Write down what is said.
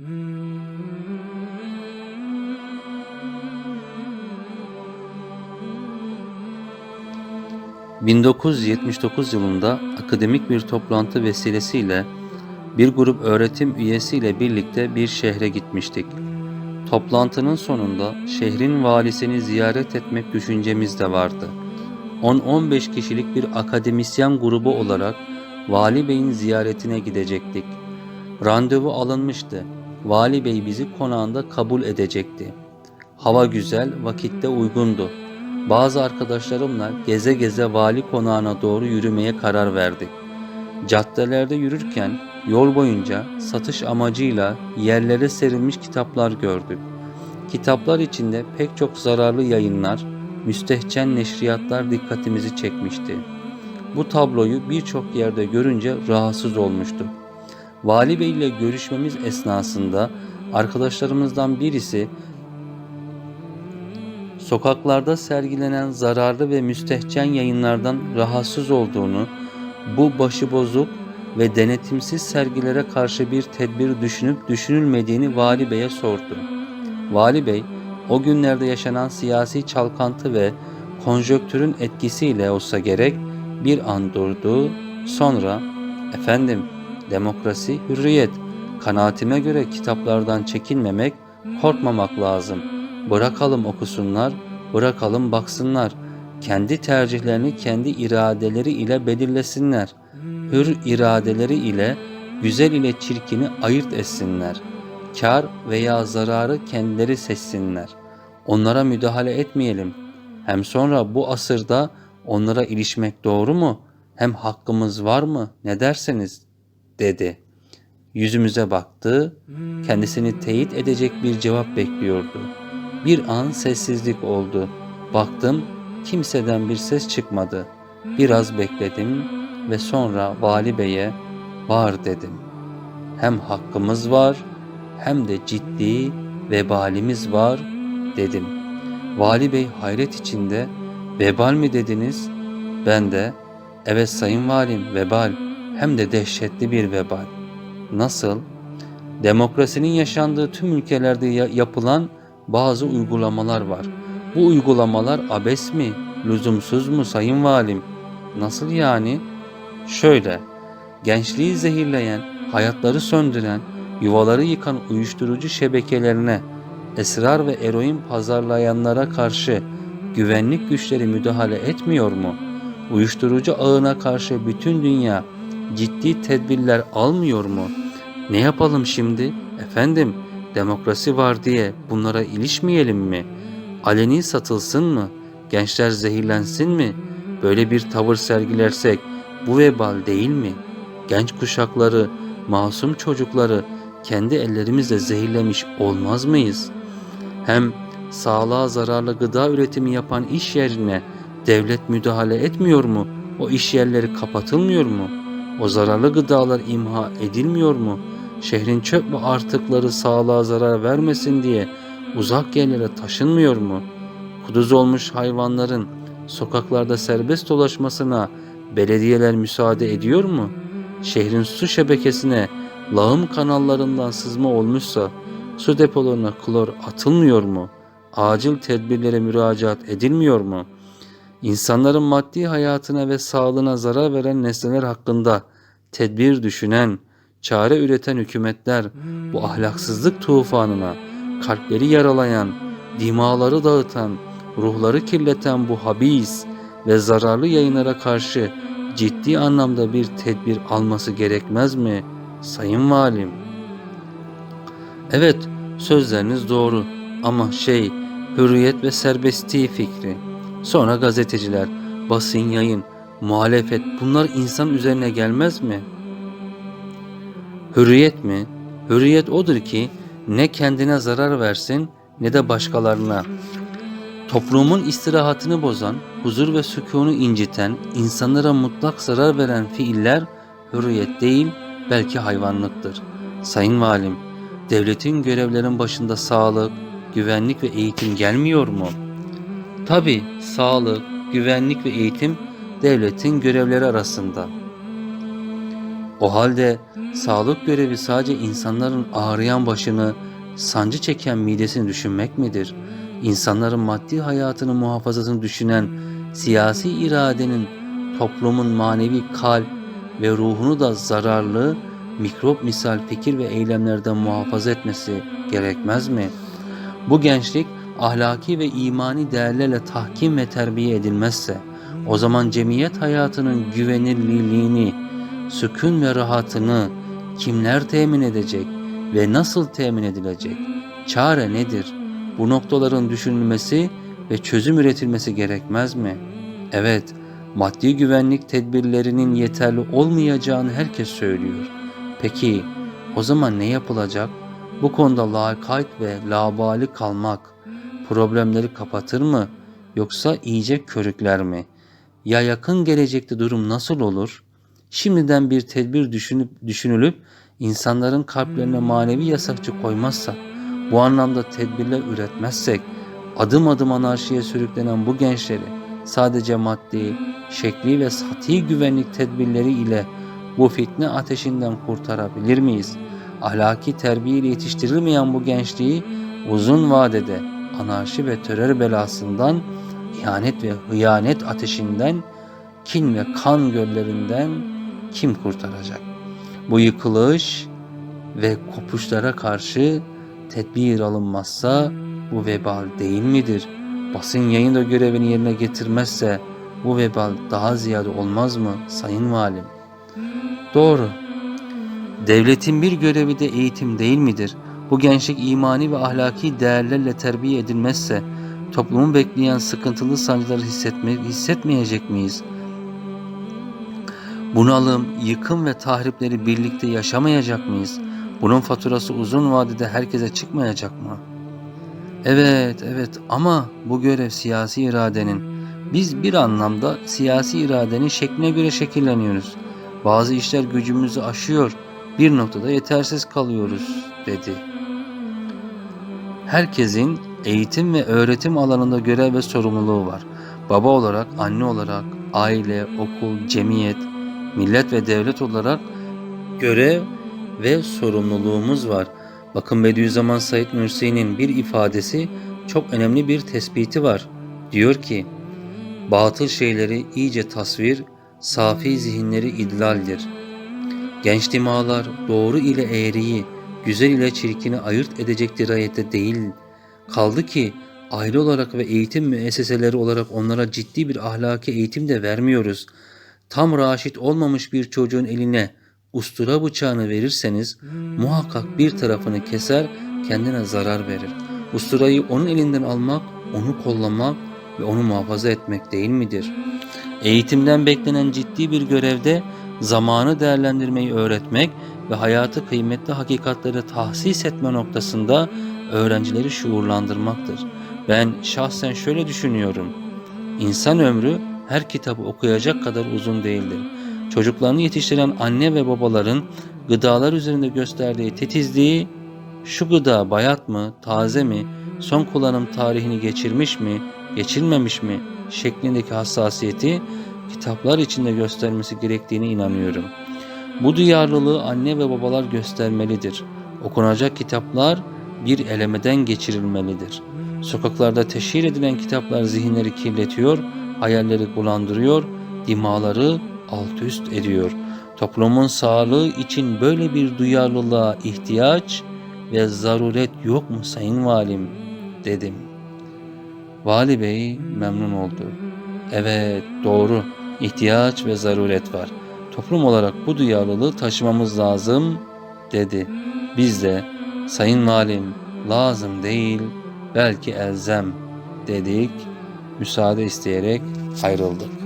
...1979 yılında akademik bir toplantı vesilesiyle... ...bir grup öğretim üyesiyle birlikte bir şehre gitmiştik. Toplantının sonunda şehrin valisini ziyaret etmek düşüncemiz de vardı. 10-15 kişilik bir akademisyen grubu olarak Vali Bey'in ziyaretine gidecektik. Randevu alınmıştı. Vali Bey bizi konağında kabul edecekti. Hava güzel, vakitte uygundu. Bazı arkadaşlarımla geze geze vali konağına doğru yürümeye karar verdik. Caddelerde yürürken yol boyunca satış amacıyla yerlere serilmiş kitaplar gördük. Kitaplar içinde pek çok zararlı yayınlar, müstehcen neşriyatlar dikkatimizi çekmişti. Bu tabloyu birçok yerde görünce rahatsız olmuştuk. Vali Bey ile görüşmemiz esnasında arkadaşlarımızdan birisi sokaklarda sergilenen zararlı ve müstehcen yayınlardan rahatsız olduğunu, bu başıbozuk ve denetimsiz sergilere karşı bir tedbir düşünüp düşünülmediğini Vali Bey'e sordu. Vali Bey, o günlerde yaşanan siyasi çalkantı ve konjöktürün etkisiyle olsa gerek bir an durdu, sonra ''Efendim, demokrasi, hürriyet, kanaatime göre kitaplardan çekinmemek, korkmamak lazım. Bırakalım okusunlar, bırakalım baksınlar. Kendi tercihlerini kendi iradeleri ile belirlesinler. Hür iradeleri ile güzel ile çirkini ayırt etsinler. Kar veya zararı kendileri seçsinler. Onlara müdahale etmeyelim. Hem sonra bu asırda onlara ilişmek doğru mu? Hem hakkımız var mı? Ne derseniz?'' Dedi. Yüzümüze baktı, kendisini teyit edecek bir cevap bekliyordu. Bir an sessizlik oldu. Baktım, kimseden bir ses çıkmadı. Biraz bekledim ve sonra vali beye var dedim. Hem hakkımız var hem de ciddi vebalimiz var dedim. Vali bey hayret içinde vebal mi dediniz? Ben de evet sayın valim vebal hem de dehşetli bir vebal. Nasıl? Demokrasinin yaşandığı tüm ülkelerde ya- yapılan bazı uygulamalar var. Bu uygulamalar abes mi, lüzumsuz mu sayın valim? Nasıl yani? Şöyle, gençliği zehirleyen, hayatları söndüren, yuvaları yıkan uyuşturucu şebekelerine, esrar ve eroin pazarlayanlara karşı güvenlik güçleri müdahale etmiyor mu? Uyuşturucu ağına karşı bütün dünya ciddi tedbirler almıyor mu? Ne yapalım şimdi? Efendim, demokrasi var diye bunlara ilişmeyelim mi? Aleni satılsın mı? Gençler zehirlensin mi? Böyle bir tavır sergilersek bu vebal değil mi? Genç kuşakları, masum çocukları kendi ellerimizle zehirlemiş olmaz mıyız? Hem sağlığa zararlı gıda üretimi yapan iş yerine devlet müdahale etmiyor mu? O iş yerleri kapatılmıyor mu? O zararlı gıdalar imha edilmiyor mu? Şehrin çöp ve artıkları sağlığa zarar vermesin diye uzak yerlere taşınmıyor mu? Kuduz olmuş hayvanların sokaklarda serbest dolaşmasına belediyeler müsaade ediyor mu? Şehrin su şebekesine lağım kanallarından sızma olmuşsa su depolarına klor atılmıyor mu? Acil tedbirlere müracaat edilmiyor mu? İnsanların maddi hayatına ve sağlığına zarar veren nesneler hakkında tedbir düşünen, çare üreten hükümetler bu ahlaksızlık tufanına, kalpleri yaralayan, dimaları dağıtan, ruhları kirleten bu habis ve zararlı yayınlara karşı ciddi anlamda bir tedbir alması gerekmez mi sayın valim? Evet sözleriniz doğru ama şey hürriyet ve serbestliği fikri. Sonra gazeteciler, basın yayın, muhalefet bunlar insan üzerine gelmez mi? Hürriyet mi? Hürriyet odur ki ne kendine zarar versin ne de başkalarına. Toplumun istirahatını bozan, huzur ve sükûnu inciten, insanlara mutlak zarar veren fiiller hürriyet değil belki hayvanlıktır. Sayın Valim, devletin görevlerin başında sağlık, güvenlik ve eğitim gelmiyor mu? Tabi sağlık, güvenlik ve eğitim devletin görevleri arasında. O halde sağlık görevi sadece insanların ağrıyan başını, sancı çeken midesini düşünmek midir? İnsanların maddi hayatını muhafazasını düşünen siyasi iradenin toplumun manevi kalp ve ruhunu da zararlı mikrop misal fikir ve eylemlerden muhafaza etmesi gerekmez mi? Bu gençlik ahlaki ve imani değerlerle tahkim ve terbiye edilmezse o zaman cemiyet hayatının güvenilirliğini, sükun ve rahatını kimler temin edecek ve nasıl temin edilecek? Çare nedir? Bu noktaların düşünülmesi ve çözüm üretilmesi gerekmez mi? Evet, maddi güvenlik tedbirlerinin yeterli olmayacağını herkes söylüyor. Peki o zaman ne yapılacak? Bu konuda lakayt ve labali kalmak problemleri kapatır mı yoksa iyice körükler mi? Ya yakın gelecekte durum nasıl olur? Şimdiden bir tedbir düşünüp düşünülüp insanların kalplerine manevi yasakçı koymazsak, bu anlamda tedbirler üretmezsek, adım adım anarşiye sürüklenen bu gençleri sadece maddi, şekli ve sati güvenlik tedbirleri ile bu fitne ateşinden kurtarabilir miyiz? Ahlaki terbiyeyle yetiştirilmeyen bu gençliği uzun vadede anarşi ve terör belasından, ihanet ve hıyanet ateşinden, kin ve kan göllerinden kim kurtaracak? Bu yıkılış ve kopuşlara karşı tedbir alınmazsa bu vebal değil midir? Basın yayın da görevini yerine getirmezse bu vebal daha ziyade olmaz mı sayın valim? Doğru. Devletin bir görevi de eğitim değil midir? Bu gençlik imani ve ahlaki değerlerle terbiye edilmezse toplumun bekleyen sıkıntılı sancıları hissetme, hissetmeyecek miyiz? Bunalım, yıkım ve tahripleri birlikte yaşamayacak mıyız? Bunun faturası uzun vadede herkese çıkmayacak mı? Evet, evet ama bu görev siyasi iradenin. Biz bir anlamda siyasi iradenin şekline göre şekilleniyoruz. Bazı işler gücümüzü aşıyor, bir noktada yetersiz kalıyoruz, dedi. Herkesin eğitim ve öğretim alanında görev ve sorumluluğu var. Baba olarak, anne olarak, aile, okul, cemiyet, millet ve devlet olarak görev ve sorumluluğumuz var. Bakın Bediüzzaman Said Nursi'nin bir ifadesi çok önemli bir tespiti var. Diyor ki, batıl şeyleri iyice tasvir, safi zihinleri idlaldir. Genç dimalar doğru ile eğriyi, güzel ile çirkini ayırt edecek dirayette değil. Kaldı ki aile olarak ve eğitim müesseseleri olarak onlara ciddi bir ahlaki eğitim de vermiyoruz. Tam raşit olmamış bir çocuğun eline ustura bıçağını verirseniz muhakkak bir tarafını keser kendine zarar verir. Usturayı onun elinden almak, onu kollamak ve onu muhafaza etmek değil midir? Eğitimden beklenen ciddi bir görevde zamanı değerlendirmeyi öğretmek ve hayatı kıymetli hakikatleri tahsis etme noktasında öğrencileri şuurlandırmaktır. Ben şahsen şöyle düşünüyorum. İnsan ömrü her kitabı okuyacak kadar uzun değildir. Çocuklarını yetiştiren anne ve babaların gıdalar üzerinde gösterdiği titizliği şu gıda bayat mı, taze mi, son kullanım tarihini geçirmiş mi, geçirmemiş mi şeklindeki hassasiyeti kitaplar içinde göstermesi gerektiğine inanıyorum. Bu duyarlılığı anne ve babalar göstermelidir. Okunacak kitaplar bir elemeden geçirilmelidir. Sokaklarda teşhir edilen kitaplar zihinleri kirletiyor, hayalleri bulandırıyor, dimaları alt üst ediyor. Toplumun sağlığı için böyle bir duyarlılığa ihtiyaç ve zaruret yok mu sayın valim dedim. Vali bey memnun oldu. Evet doğru ihtiyaç ve zaruret var. Toplum olarak bu duyarlılığı taşımamız lazım dedi. Biz de sayın valim lazım değil belki elzem dedik. Müsaade isteyerek ayrıldık.